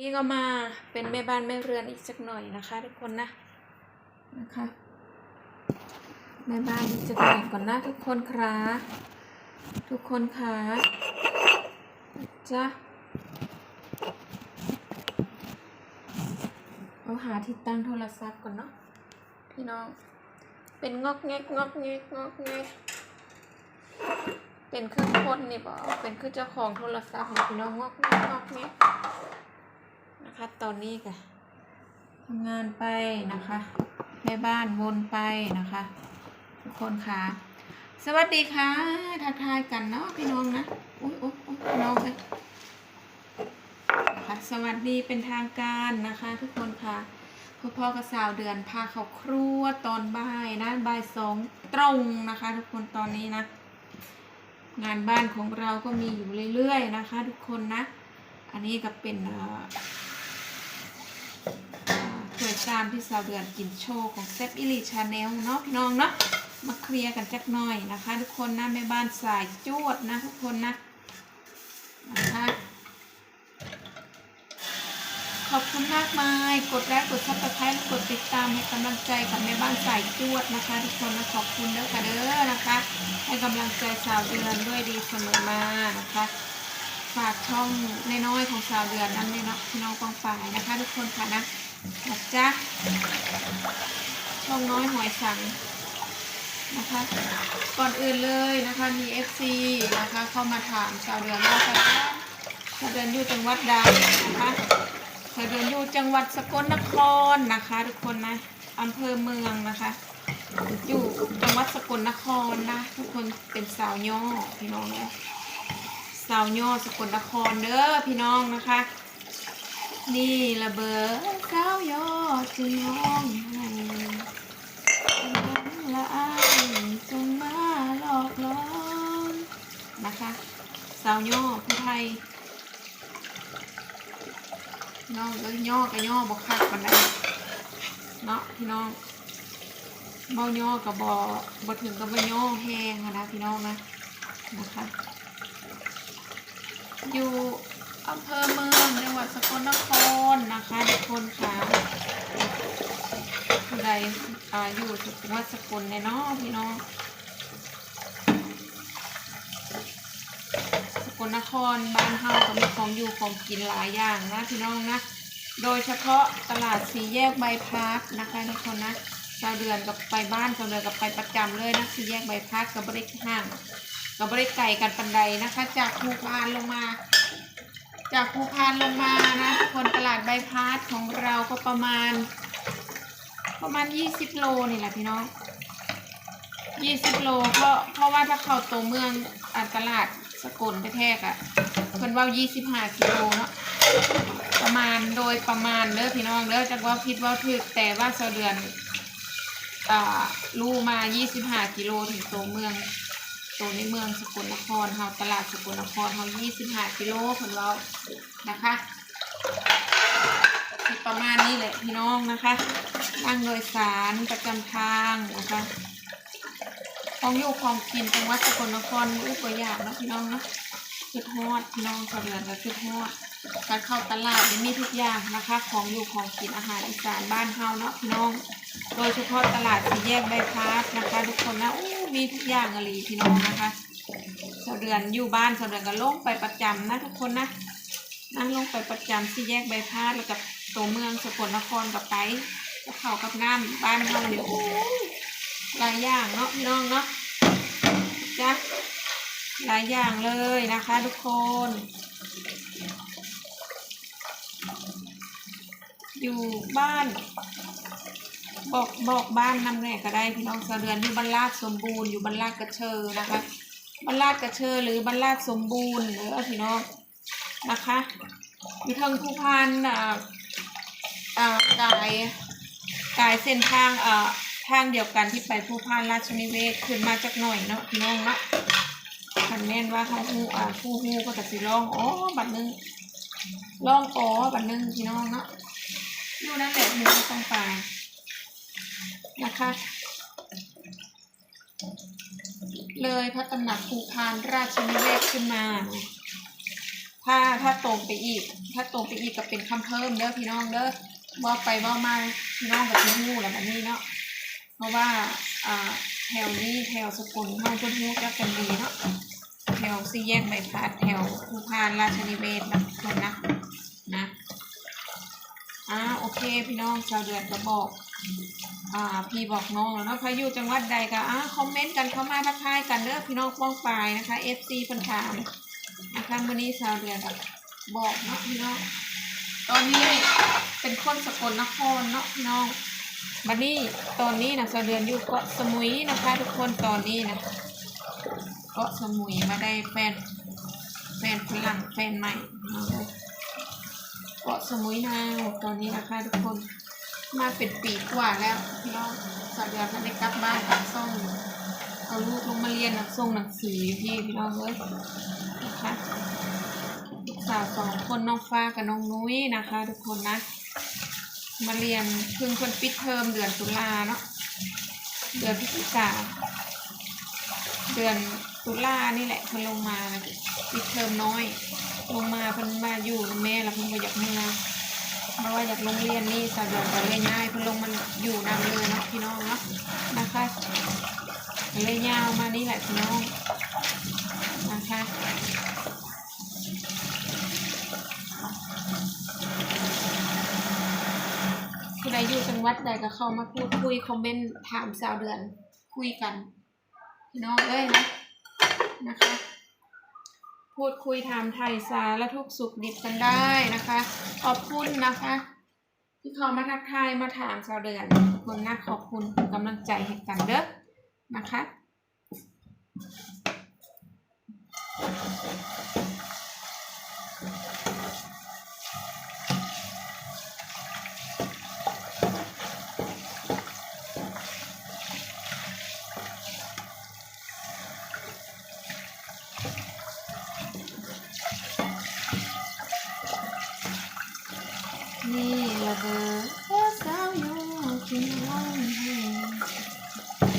นี่ก็มาเป็นแม่บ้านแม่เรือนอีกสักหน่อยนะคะทุกคนนะนะคะแม่บ้านอีกสักหน่อยก่อนนะทุกคนค่ะทุกคนค่ะจ้ะเอาหาที่ตั้งโทรศัพท์ก่อนเนาะพี่น้อง เป็นงอกแงกงอกแงกงอกแงกเป็นเครื่องพ่นนี่บอกเป็นคือเจ้าของโทรศัพท์นี่พี่น้องงอกแงกงอกแงก นะคะ ตอนนี้ก็ทำงานไปนะคะแม่บ้านวนไปนะคะ ทุกคนค่ะ สวัสดีค่ะทักทายกันเนาะพี่น้องนะอุ้ยอุ้ยอุ๊ยน้องเลยค่ะสวัสดีเป็นทางการนะคะ ทุกคนค่ะพ่อพ่อกับสาวเดือนพาเขาครัวตอนบ่ายนะบ่ายสองตรงนะคะ ทุกคนตอนนี้นะ งานบ้านของเราก็มีอยู่เรื่อยๆนะคะ ทุกคนนะ อันนี้ก็เป็นเอ่อ ตามที่สาวเดือนกินโชว์ของเซฟอิลีชาแนลเนาะพี่น้องเนาะมาเคลียร์กันจักหน่อยนะคะ ทุกคนนะแม่บ้านสายจวดนะทุกคนนะนะคะขอบคุณมากมาย กดไลค์กดซับสไครต์และกดติดตามให้กำลังใจกับแม่บ้านสายจวดนะคะ ทุกคนนะขอบคุณเด้อค่ะเด้อนะคะ ให้กำลังใจสาวเดือนด้วยดีเสมอมานะคะฝากช่องน้อยๆของสาวเดือนนั้นเลยเนาะพี่น้องกองฝ่ายนะคะ ทุกคนค่ะนะ นะจ๊ะช่องน้อยหอยสังนะคะ ก่อนอื่นเลยนะคะมี FC นะคะเข้ามาถามสาวเดือนว่าสาวสาวเดือนอยู่จังหวัดใดนะคะสาวเดือนอยู่จังหวัดสกลนครนะคะ ทุกคนนะอำเภอเมืองนะคะ อยู่จังหวัดสกลนครนะ ทุกคนเป็นสาวย่อพี่น้องนะสาวย่อสกลนครเด้อพี่น้องนะคะ นี่ละเบอสาวย่อจึงร้องไห้ละอายจงมาหลอกล้อนนะคะสาวย่อผู้ไทยน้องเอ้ยย่อกับย่อบอกคักปันได้เนาะพี่น้องเบาย่อกับบอบอถึงกับบ่ย่อแห้งนะพี่น้องนะนะคะอยู่ อำเภอเมืองจังหวัดสกลนครนะคะทุกคนค่ะผู้ใดอาอยู่จังหวัดสกลในยเนาะพี่น้องสกลนครบ้านเฮาก็มีของอยู่ของกินหลายอย่างนะพี่น้องนะ โดยเฉพาะตลาดสีแยกใบพัดนะคะทุกคนนะชาวเดือนกับไปบ้านชาวเดือนกับไปประจำเลยนะสีแยกใบพัดกับบริห่างกับบริไก่กันปันใดนะคะ จากภูพานลงมา จากภูพานลงมานะทุกคนตลาดใบพาสของเราก็ประมาณ ประมาณยี่สิบโลนี่แหละพี่น้องยี่สิบโลเพราะเพราะว่าถ้าเข้าตัวเมืองอ่าตลาดสกลไปแท้ๆอะเพิ่นว่ายี่สิบห้ากิโลเนาะประมาณโดยประมาณเด้อพี่น้องเด้อจากว่าพิดว่าถึกแต่ว่าเสาเดือนอ่าลู่มายี่สิบห้ากิโลถึงตัวเมือง ตัวในเมืองสกลนครเฮาตลาดสกลนครเฮา25กิโลเพิ่นเว้านะคะประมาณนี้แหละพี่น้องนะคะนั่งโดยสารประจำทางนะคะของอยู่ของกินจังหวัดสกลนครอู้ตัวอย่างนะพี่น้องนะคือทอดพี่น้องกระเดือนก็คือทอดการเข้าตลาดนี่มีทุกอย่างนะคะ ของอยู่ของกินอาหารอีสานบ้านเฮาเนาะพี่น้อง โดยเฉพาะตลาดสี่แยกใบพาสนะคะ ทุกคนนะอู มีทุกอย่างอะลีพี่น้องนะคะสาเดือนอยู่บ้านสาเดือนก็ลงไปประจำนะทุกคนนะนั่งลงไปประจำสี่แยกใบพาสแล้วกับตัวเมืองสกลนครกับไปกับเขากับน้ำบ้านเราเนี่ยโอ้ยหลายอย่างเนาะพี่น้องเนาะจ้ะหลายอย่างเลยนะคะ ทุกคน อยู่บ้าน บอกบอกบ้านนำแหน่ก็ได้พี่น้องสะเดือนอยู่บ้านลาดสมบูรณ์อยู่บ้านลาดกระเชอนะคะบ้านลาดกระเชอหรือบ้านลาดสมบูรณ์หรืออาพี่น้องนะคะอยู่ทางภูพานอ่าอ่ากายกายเส้นทางอ่าทางเดียวกันที่ไปภูพานราชนิเวศขึ้นมาจากหน่อยเนาะพี่น้องเนาะคันแม่นว่าเขาฮูอ่าผู้ฮูก็จะสิร้องอ๋อบัดนึงร้องอ๋อบัดนึงพี่น้องเนาะ อยู่นั่นแหละพี่น้องต้องไปนะคะ เลยพระตำหนักภูพานราชินิเวศขึ้นมา ถ้าถ้าตรงไปอีก ถ้าตรงไปอีกก็เป็นคำเพิ่มเด้อพี่น้องเด้อว่าไปว่ามาพี่น้องกับที่หูแหละแบบนี้เนาะเพราะว่าอ่าแถวนี้แถวสกุลห้องพุ่นหูจักกันดีเนาะแถวสี่แยกใบพัดแถวภูพานราชนิเวศนะคนนะนะ เคพี่น้องชาวเดือนก็บอก อ่าพี่บอกน้องแล้วเนาะใครอยู่จังหวัดใดก็อ่าคอมเมนต์กันเข้ามาทักทายกันเด้อพี่น้องป้องปายนะคะ FC เพิ่นถามนะคะวันนี้ชาวเดือนก็บอกเนาะพี่น้องตอนนี้เป็นคนสกลนครเนาะพี่น้องวันนี้ตอนนี้นะชาวเดือนอยู่เกาะสมุยนะคะทุกคนตอนนี้นะเกาะสมุยมาได้แฟนแฟนฝรั่งแฟนใหม่เลยเกาะสมุยนาวตอนนี้นะคะทุกคนมาเป็นปีกว่าแล้วพี่น้องสาวเดือนท่าได้กลับบ้านกลับซ่องเอาลูกลงมาเรียนหนังส่งหนังสือพี่พี่น้องเอ้ยนะคะลูกสาวสองคนน้องฟ้ากับน้องนุ้ยนะคะ ทุกคนนะมาเรียนเพิ่งคนปิดเทอมเดือนตุลาเนาะเดือนพฤศจิกาเดือนตุลานี่แหละเพิ่นลงมาปิดเทอมน้อย ลงมาเพิ่นมาอยู่กับแม่แล้วเพิ่นก็อยากเมื่อเพราะว่าอยากลงเรียนนี่สะดวกก็เลยง่ายเพื่อลงมันอยู่นำเลยเนาะพี่น้องเนาะนะคะเลยยาวมานี่แหละพี่น้องนะคะผู้ใดอยู่จังหวัดใดก็เข้ามาพูดคุยคอมเมนต์ถามสาวเดือนคุยกัน พี่น้องเอ้ยนะนะคะ พูดคุยถามไทยสารทุกสุขดิบกันได้นะคะ ขอบคุณนะคะ ที่เขามาทักทายมาถามชาวเดือนคนน่าขอบคุณกำลังใจให้กันเด้อนะคะ เบอเอ้สาวอยู่กินร้อง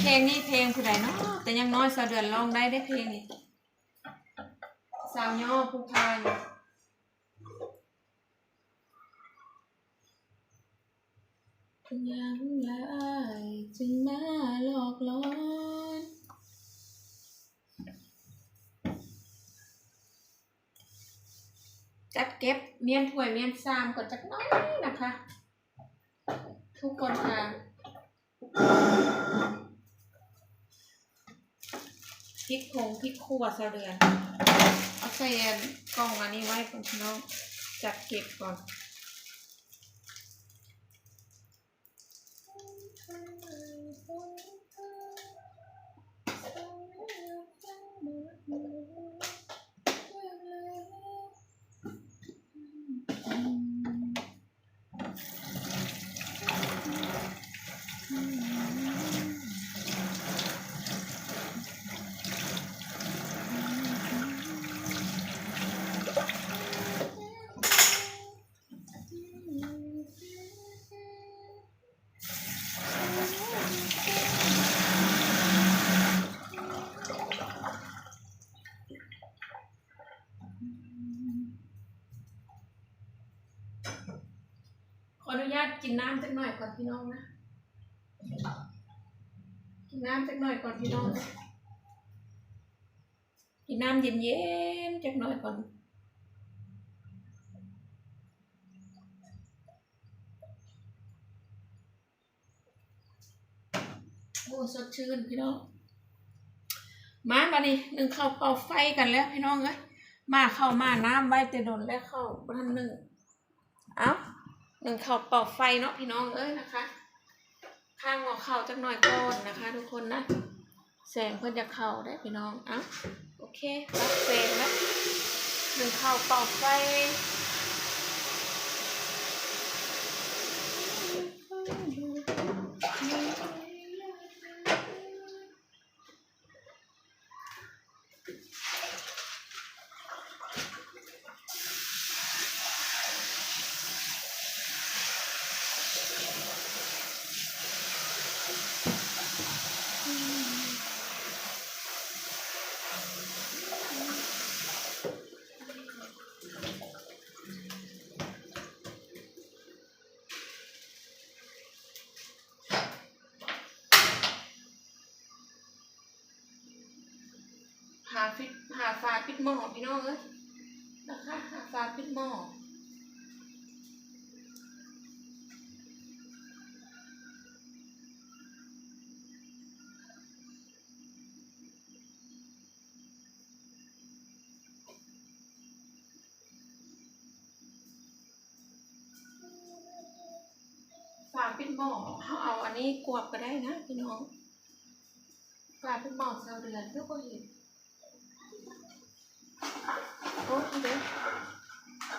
เพลงนี้เพลงผู้ใดเนาะแต่ยังน้อยสาวเดือนร้องได้ได้เพลงนี้สาวย่อผู้พายยังหลายจึงมาหลอกหลอน จัดเก็บเมียนถ้วยเมียนซามก่อนจักน้อยนะคะ ทุกคนค่ะพริกผงพริกขั่วสะเดือนเอาใส่กล่องอันนี้ไว้ก่อนน้องจัดเก็บก่อน กินน้ำจักหน่อยก่อนพี่น้องนะ กินน้ำจักหน่อยก่อนพี่น้องนะกินน้ำเย็นๆจักหน่อยก่อนโอ้สดชื่นพี่น้อง มาบัดนี้หนึ่งเข้าเป่าไฟกันแล้วพี่น้องเอ้ยมาเข้ามาน้ำไว้แต่โดนแล้วเข้าบ้านหนึ่งเอา หนึ่งเข่าเป่าไฟเนาะพี่น้องเอ้ยนะคะ ข้างหัวเข่าจักหน่อยก่อนนะคะ ทุกคนนะ แสงเพื่อนจะเข่าได้พี่น้องเอาโอเครับแสงแล้วหนึ่งเข่าเป่าไฟ ฟิตหาฟ้าปิดหม้อพี่น้องเอ้ยนะคะหาฟ้าปิดหม้อฝาปิดหม้อเขาเอาอันนี้กวบก็ได้นะพี่น้องฝาปิดหม้อเสาเดือนเพื่อก็เห็น โอ้เดี๋ยว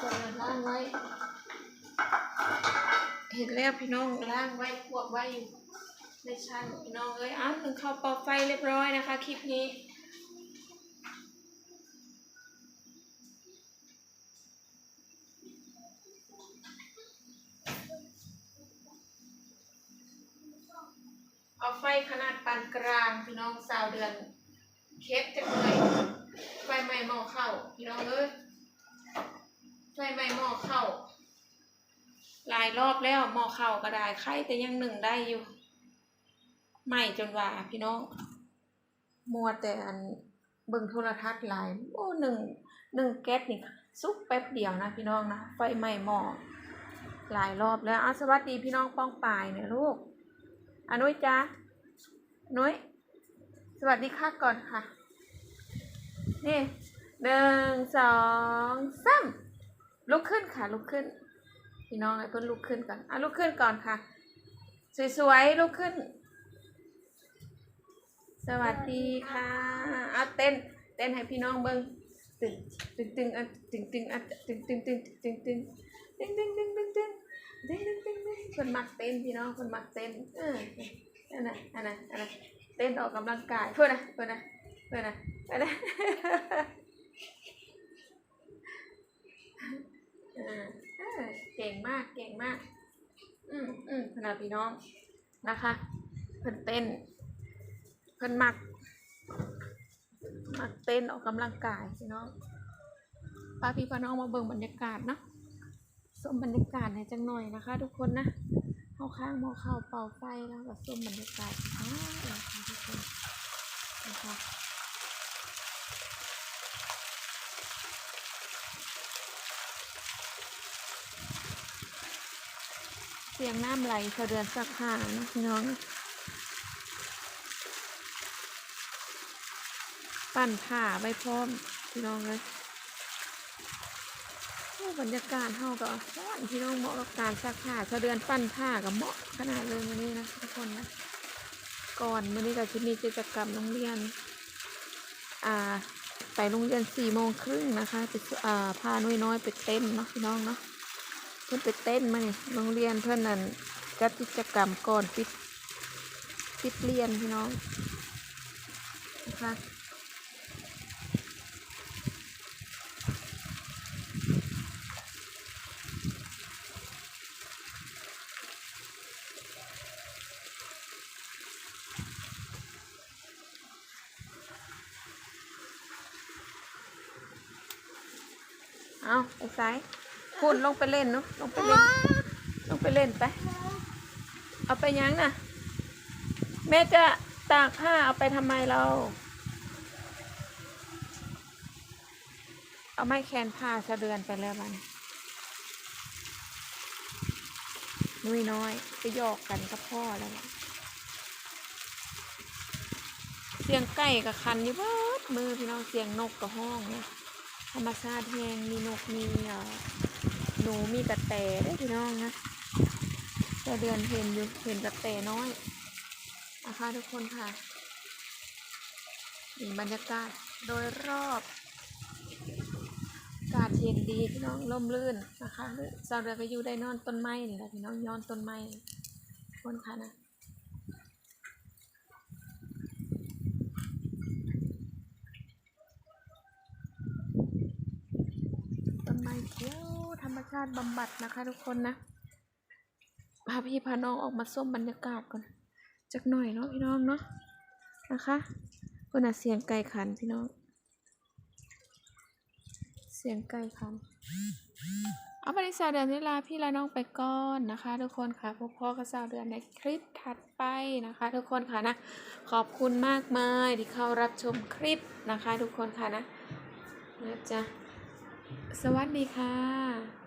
จะล่างไว้ เห็นแล้วพี่น้องล่างไว้พวกไว้อยู่ในชั้นพี่น้องเอ้ยอ้าวหนึ่งเข้าป่าไฟเรียบร้อยนะคะคลิปนี้เอาไฟขนาดปานกลางพี่น้องสาวเดือนเคปจะหน่อย ฟไหม้หม้อข้าวพี่น้องเอ้ยไฟไหม้หม้อข้าวหลายรอบแล้วหม้อข้าวก็ได้ไข่แต่ยังหนึ่งได้อยู่ไหม้จนว่าพี่น้องมัวแต่อันเบิ่งโทรทัศน์หลายโอ้หนึ่งหนึ่งแก๊สนี่สุกแป๊บเดียวนะพี่น้องนะไฟไหม้หม้อหลายรอบแล้วอสวัสดีพี่น้องป้องปายเนี่ยลูกอนุ้ยจ้านุ้ยสวัสดีค่ะก่อนค่ะ นี่หนึ่งสองสามลุกขึ้นค่ะลุกขึ้น พี่น้องไอ้เพิ่นลุกขึ้นก่อนอะลุกขึ้นก่อนค่ะ สวยๆลุกขึ้น สวัสดีค่ะอะเต้น เต้นให้พี่น้องเบิ้งตึงตึงตึงอะตึงตึงอะตึงตึงตึงตึงตึงตึงตึงตึงตึงตึงตึงตึงตึงตึงตึงคนมักเต้นพี่น้องคนมักเต้นเอออันน่ะอันน่ะอันน่ะเต้นออกกำลังกายเพื่อนนะเพื่อนนะ เพื่อนะเพื่อนะเก่งมากเก่งมาก อืมอืมขนาพี่น้องนะคะ เพิ่นเต้น เพิ่นมัก มักเต้นออกกำลังกายพี่น้องป้าพี่ป้าน้องมาเบิ่งบรรยากาศเนาะชมบรรยากาศให้จังหน่อยนะคะ ทุกคนนะเข้าข้างมอเข้าเป่าไฟแล้วก็ชมบรรยากาศอ้าวนะคะทุกคนนะคะ สียงน้ำไหลสะเดือนสักหานะพี่น้อง ปั่นผ่าไว้พร้อมพี่น้องเลยบรรยากาศเฮาก็ร้อนพี่น้องเหมาะกับการซักผ้าสะเดือนปั่นผ้ากับเหมาะขนาดเลยวันนี้นะทุกคนนะก่อนวันนี้ก็จะมีกิจกรรมโรงเรียน อ่า ไปโรงเรียนสี่โมงครึ่งนะคะไปอ่าพาน้อยน้อยๆไปเต้นเนาะพี่น้องเนาะ พื่อนไปเต้นมาเนี่ยโรงเรียนเพื่อนนั่นจัดกิจกรรมก่อนปิดปิดเรียนพี่น้องนะคะเอาไอ้สาย คุณลงไปเล่นเนาะลงไปเล่น ลงไปเล่นไป เอาไปยังน่ะแม่จะตากผ้าเอาไปทำไมเรา เอาไม้แขนผ้าสะเดือนไปแล้วมันนุ้ยน้อยไปหยอกกันกับพ่อแล้วเสียงไก่กับคันอยู่เบิดมือพี่น้องเสียงนกกับห้องเนี่ยธรรมชาติแห้งมีนกมีเอ่อ นูมีกระแตได้อพี่น้องนะแต่เดือนเห็นอยู่เห็นกระแตน้อยนะคะทุกคนค่ะนี่บรรยากาศโดยรอบอากาศเย็นดีพี่น้องร่มรื่นนะคะสาวเรือก็อยู่ได้นอนต้นไม้นี่แหละพี่น้องย้อนต้นไม้ทุกคนค่ะนะต้นไม้เขียว ธรรมชาติบำบัดนะคะ ทุกคนนะพาพี่พาน้องออกมาส้มบรรยากาศก่อนจักหน่อยเนาะพี่น้องเนาะนะคะก็น่ะเสียงไก่ขันพี่น้อง เสียงไก่ขันเอาไปในสาวเดือนนี้ลาพี่ละน้องไปก่อนนะคะ ทุกคนค่ะพบพ่อกับสาวเดือนในคลิปถัดไปนะคะ ทุกคนค่ะนะ ขอบคุณมากมายที่เข้ารับชมคลิปนะคะ ทุกคนค่ะนะนะจ๊ะ สวัสดีค่ะ